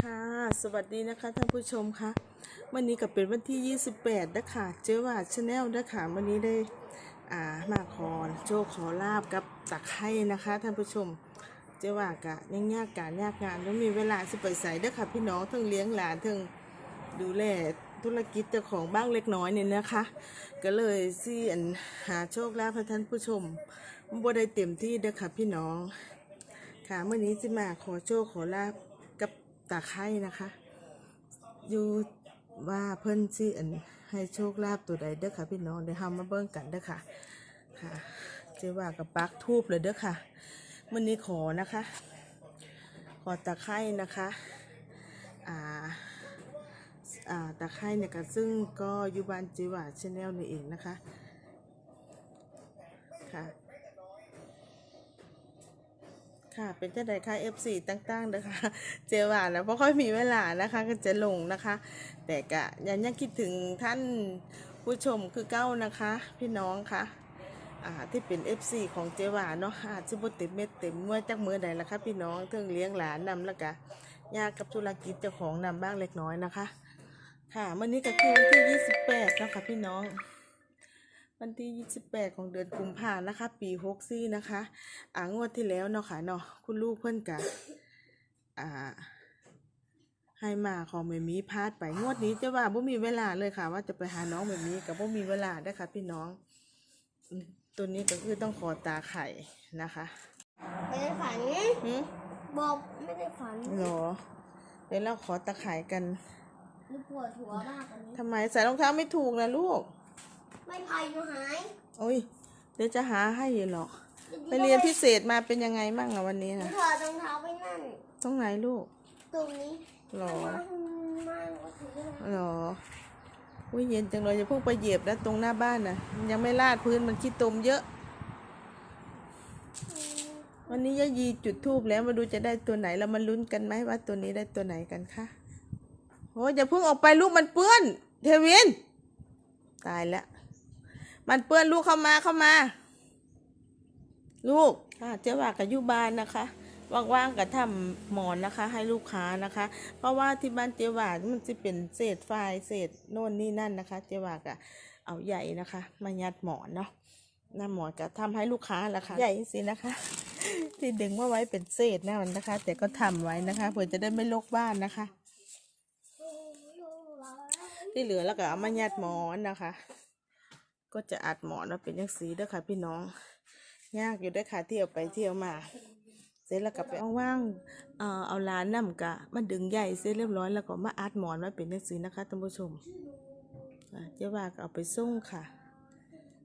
ค่ะ สวัสดีนะคะท่านผู้ชมคะวันนี้ก็เป็นวันที่ 28นะคะเจ้าว่าชาแนลนะคะวันนี้ได้อ่ามาขอโชคขอลาบกับตะไคร่นะคะท่านผู้ชม เจ้าว่ากะยังยากการยากงานแล้วมีเวลาสิไปใส่เด้อค่ะพี่น้องทั้งเลี้ยงหลานทั้งดูแลธุรกิจเจ้าของบ้างเล็กน้อยเนี่ยนะคะ ก็เลยสิอันหาโชคลาภให้ท่านผู้ชมบ่ได้เต็มที่เด้อค่ะพี่น้องค่ะเมื่อนี้จะมาขอโชคขอลาบาไคร่นะคะ อยู่ว่าเพิ่นสิอันให้โชคลาภตัวใดเด้อค่ะพี่น้องเดี๋ยวเฮามาเบิ่งกันเด้อค่ะ ค่ะเจ๊ว่ากับปักทูบเลยเด้อค่ะเมื่อนี้ขอนะคะ ขอตาไคร่นะคะอ่าอ่าตาไคร่เนี่ยก็ซึ่งก็อยู่บ้านจิว่าชาแนลนี่เองนะคะค่ะ ค่ะ เป็นเจ้าใดค่ะ F4 ตั้งๆนะคะ เจว่าแล้วเพราะค่อยมีเวลานะคะ ก็จะลงนะคะ แต่กะยังยังคิดถึงท่านผู้ชมคือเก้านะคะ พี่น้องคะอ่าที่เป็น F4 ของเจว่าเนาะอาจจะบเต็มเม็ดเต็มเมื่อจักมือใดละคะพี่น้องเทิงเลี้ยงหลานนำแล้วก็ยากกับธุรกิจเจ้าของนำบ้างเล็กน้อยนะคะ ค่ะวันนี้ก็คือวันที่ 28นะคะพี่น้อง วันที่ 28 ของเดือนกุมภานะคะ ปี64นะคะ อ่างวดที่แล้วเนาะค่ะเนาะคุณลูกเพื่อนกะอ่าให้มาของแม่มีพลาดไปงวดนี้จะว่าบ่มีเวลาเลยค่ะ ว่าจะไปหาน้องแม่มีกับบ่มีเวลาได้อค่ะ พี่น้องอืมตัวนี้ก็คือต้องขอตาไข่นะคะไม่ได้ฝันหืมบอกไม่ได้ฝันหรอเดี๋ยวเราขอตาไข่กันนี่ปวดหัวมากอันนี้ทำไมใส่รองเท้าไม่ถูกนะลูก ไม่พายหนูหายโอ้ย เดี๋ยวจะหาให้อยู่หรอก ไปเรียนพิเศษมาเป็นยังไงบ้างอะวันนี้หนูนะถอดรองเท้าไปนั่น ตรงไหนลูกตรงนี้หรอมามากกว่าถือนะหรออุ้ยเย็นจังเลยอย่าเพิ่งไปเหยียบนะตรงหน้าบ้านนะยังไม่ลาดพื้นมันขี้ตมเยอะวันนี้ยายีจุดทูบแล้วมาดูจะได้ตัวไหนเรามาลุ้นกันไหมว่าตัวนี้ได้ตัวไหนกันคะโอ้ยอย่าเพิ่งออกไปลูกมันเปื้อน เทวิน ตายแล้ว มันเปื้อนลูกเข้ามาเข้ามา ลูกค่ะเจ้าว่ากับยุบานนะคะว่างๆกับทำหมอนนะคะ ให้ลูกค้านะคะ เพราะว่าที่บ้านเจ้าว่ามันจะเป็นเศษไฟเศษโน่นนี่นั่นนะคะ เจ้าว่ากับเอาใหญ่นะคะ มายัดหมอนเนาะหน้าหมอนก็ทำให้ลูกค้าละค่ะ ใหญ่สินะคะ ที่ดึงมาไว้เป็นเศษนะมันนะคะ แต่ก็ทำไว้นะคะเพื่อจะได้ไม่ลกบ้านนะคะ ที่เหลือแล้วก็เอามายัดหมอนนะคะ ก็จะอัดหมอนว่าเป็นยังสีเด้อค่ะ พี่น้อง ยากอยู่เด้ค่ะเที่ยวไปเที่ยวมา เสร็จแล้วก็ไปว่างๆเอ่อเอาลานน้ำกะมันดึงใหญ่เสร็จเรียบร้อยแล้วก็มาอัดหมอนไว้เป็นยังสีนะคะท่านผู้ชมเจ๊ว่าก็เอาไปส่งค่ะ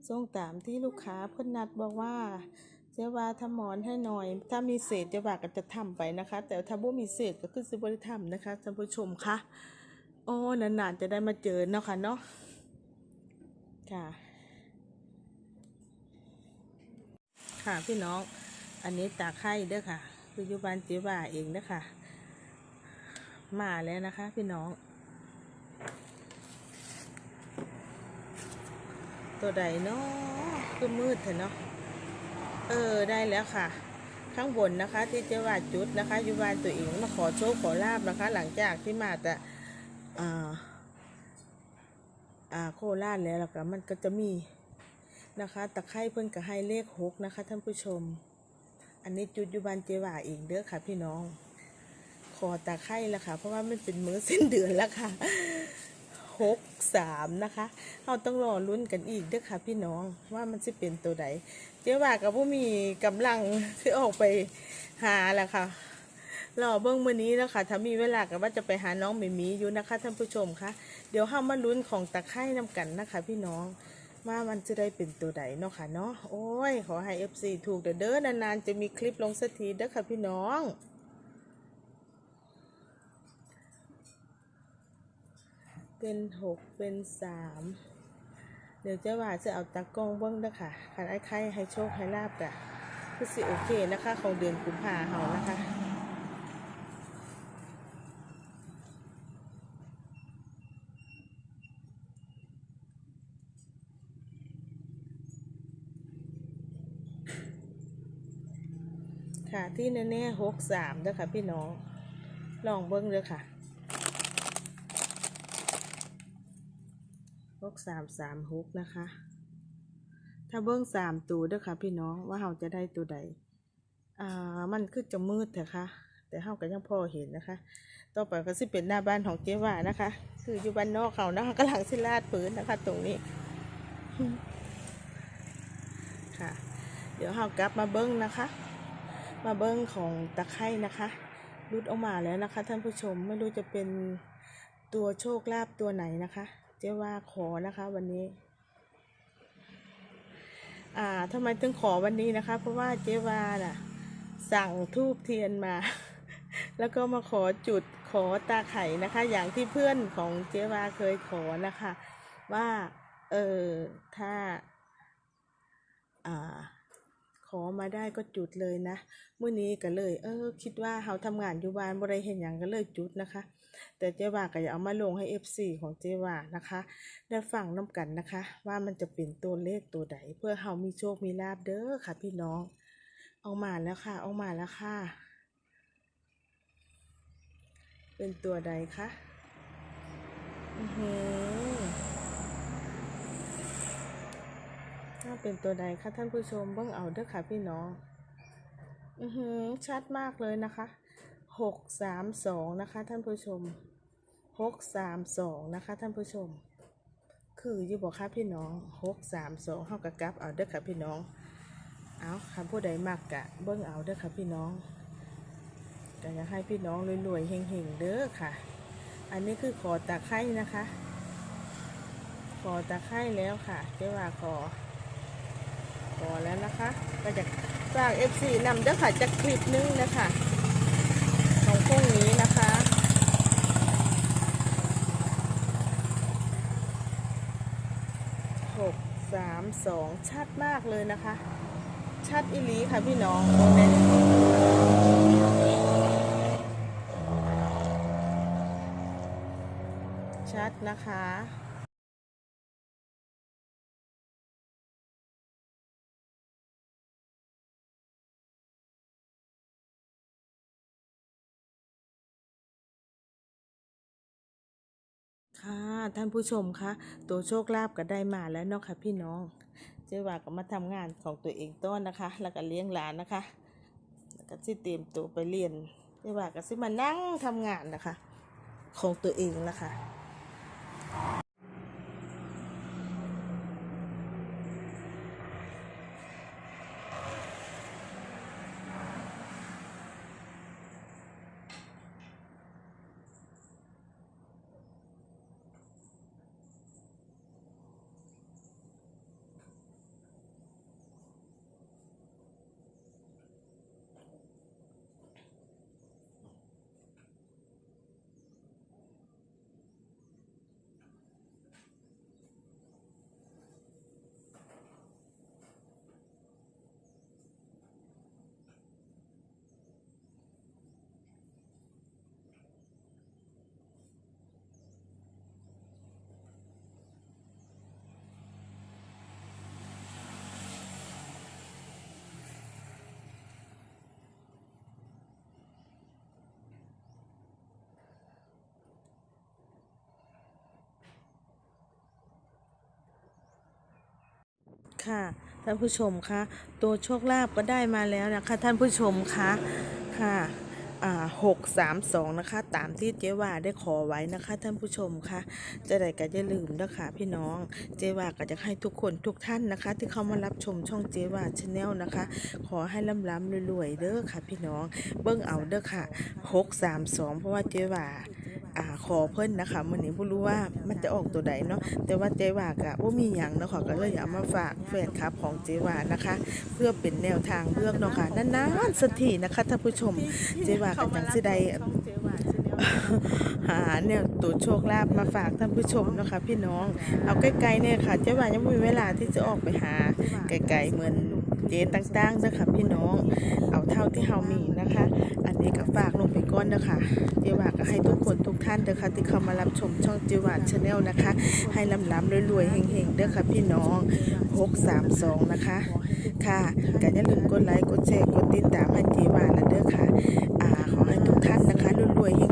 ส่งตามที่ลูกค้าเพิ่อนนัดบอกว่าเจ๊ว่าทำหมอนให้หน่อย ถ้ามีเศษเจ๊ว่าก็จะทำไปนะคะ แต่ถ้าบ่มีเศษก็คือสิบ่ได้ทำนะคะท่านผู้ชมค่ะโอ้นานๆจะได้มาเจอเนาะค่ะเนาะค่ะ ค่ะพี่น้อง อันนี้ตาไข่เด้อค่ะคือยู่บ้านเจ๊ว่าเองเด้อค่ะ มาแล้วนะคะ พี่น้อง ตัวใดเนาะคือมืดเถอะเนาะ เออได้แล้วค่ะ ข้างบนนะคะ ที่เจว่าจุดนะคะยู่บ้านตัวเองมาขอโชคขอลาบนะคะ หลังจากที่มาแต่อ่าอ่าโคราชแล้วแล้วก็มันก็จะมี นะคะ ตะไคร่เพิ่นก็ให้เลขหกนะคะท่านผู้ชม อันนี้จุดอยุบันเจว่าเองเด้อค่ะ พี่น้อง ขอตะไคร่ละค่ะ เพราะว่ามันเป็นมื้อสิ้นเดือนแล้วค่ะหกสามนะคะเราต้องรอลุ้นกันอีกเด้อค่ะ พี่น้องว่ามันจะเป็นตัวใดเจ๊ว่ากับผู้มีกำลังคือออกไปหาแหละค่ะรอเบิ้องมือนี้แล้วค่ะ ถ้ามีเวลาก็ว่าจะไปหาน้องหมีหมีอยู่นะคะท่านผู้ชมคะเดี๋ยวเฮามาลุ้นของตะไคร่นำกันนะคะ พี่น้อง ว่ามันจะได้เป็นตัวใดเนาะค่ะเนาะโอ้ย ขอให้ FC ถูกเด้อเด้อนานๆ จะมีคลิปลงสักทีเด้อค่ะพี่น้องเป็นหกเป็นสามเดี๋ยวเจะว่าจะเอาตากล้องเบิ้งเด้อค่ะคันไอ้ไข่ให้โชคให้ลาบกะคือสิโอเคนะคะ ของเดือนกุมภาเฮานะคะ ค่ะที่แน่ๆหกสามเด้อค่ะพี่น้อง ลองเบิ้งเลยค่ะหกสามสามหกนะคะ ถ้าเบิ้งสามตัวเด้อค่ะพี่น้องว่าเราจะได้ตัวใด อ่า มันคือจะมืดเถอะค่ะ แต่เราก็ยังพอเห็นนะคะ ต่อไปก็สิเป็นหน้าบ้านของเจ๊ว่านะคะ คืออยู่บ้านนอกเขานะคะกำลังสิลาดปืนนะคะ ตรงนี้ ค่ะ เดี๋ยวเรากลับมาเบิ้งนะคะ มาเบิ้งของตะไคร่นะคะรุดออกมาแล้วนะคะ ท่านผู้ชมไม่รู้จะเป็นตัวโชคลาภตัวไหนนะคะ เจ๊ว่าขอนะคะวันนี้ อ่าทำไมถึงขอวันนี้นะคะ เพราะว่าเจ๊วาน่ะ สั่งทูบเทียนมา แล้วก็มาขอจุดขอตาไข่นะคะ อย่างที่เพื่อนของเจ๊วาเคยขอนะคะ ว่า เออถ้า อ่า ขอมาได้ก็จุดเลยนะเมื่อนี้ก็เลย เออ คิดว่าเราทำงานอยู่บ้านบ่ได้เห็นอย่างก็เลยจุดนะคะ แต่เจ๊ว่าก็อยากเอามาลงให้ FC ของเจ๊ว่านะคะ ได้ฟังน้ำกันนะคะ ว่ามันจะเป็นตัวเลขตัวใดเพื่อเฮามีโชคมีลาบเด้อค่ะ พี่น้อง เออกมาแล้วค่ะ เออกมาแล้วค่ะ เป็นตัวใดคะอือหือ ถ้าเป็นตัวใดคะท่านผู้ชมเบิ่งเอาเด้อค่ะพี่น้อง อือหือชัดมากเลยนะคะหกสามสองนะคะท่านผู้ชมหกสามสองนะคะท่านผู้ชม คืออยู่บอกค่ะพี่น้องหกสามสองเฮากะกลับเอาเด้อค่ะพี่น้อง เอาค่ะผู้ใดมักกะเบิ่งเอาเด้อค่ะพี่น้องก็อยากให้พี่น้องรวยๆเฮงๆเด้อค่ะ อันนี้คือขอตะไคร่นะคะ ขอตะไคร่แล้วค่ะเจ๊ว่าขอ ขอแล้วนะคะ ก็จะฝาก FC นำเด้อค่ะจากคลิปนึงนะคะของพรุ่งนี้นะคะหกสามสองชัดมากเลยนะคะ ชัดอีลีค่ะพี่น้องโมเมนชัดนะคะ ท่านผู้ชมคะตัวโชคลาภก็ได้มาแล้วเนาะค่ะพี่น้อง เจ๊ว่าก็มาทำงานของตัวเองต้นนะคะ แล้วก็เลี้ยงหลานนะคะแล้วก็ที่เตรียมตัวไปเรียนเจ๊ว่าก็ซิมานั่งทำงานนะคะ ของตัวเองนะคะ ค่ะท่านผู้ชมคะตัวโชคลาภก็ได้มาแล้วนะคะ ท่านผู้ชมคะค่ะหกสามสองนะคะ ตามที่เจว่าได้ขอไว้นะคะ ท่านผู้ชมคะจะได้ก็อย่าลืมนะคะพี่น้องเจว่าก็จะให้ทุกคนทุกท่านนะคะ ที่เข้ามารับชมช่องเจว่าชาแนลนะคะ ขอให้ร่ำล้ำรวยๆเด้อค่ะ พี่น้องเบิ้งเอาเด้อค่ะหกสามสองเพราะว่าเจว่า อ่าขอเพิ่นนะคะมื้อนี้บ่รู้ว่ามันจะออกตัวใดเนาะแต่ว่าเจว่ากะบ่มีหยังเนาะค่ะก็เลยอยากมาฝากแฟนคลับของเจว่านะคะ เพื่อเป็นแนวทางเลือกเนาะค่ะนานๆสักทีนะคะท่านผู้ชมเจว่าก็จังสิได้หาแนวตัวโชคลาภมาฝากท่านผู้ชมนะคะพี่น้อง เอาใกล้ๆเนี่ยค่ะเจ๊ว่ายังม่มีเวลาที่จะออกไปหาไกลๆเหมือน เจ๊ต่างๆนะคะพี่น้องเอาเท่าที่เฮามีนะคะ อันนี้ก็ฝากลงไปก่อนนะคะเจ๊ว่าก็ให้ทุกคนทุกท่านเด้อค่ะที่เข้ามารับชมช่องเจ๊ว่าชาแนลนะคะ ให้ลำล้ำรวยๆเฮงๆเด้อค่ะพี่น้อง632นะคะ ค่ะก็อย่าลืมกดไลค์กดแชร์กดติดตามให้เจ๊ว่าและเด้อค่ะอ่าขอให้ทุกท่านนะคะรรวยๆเฮง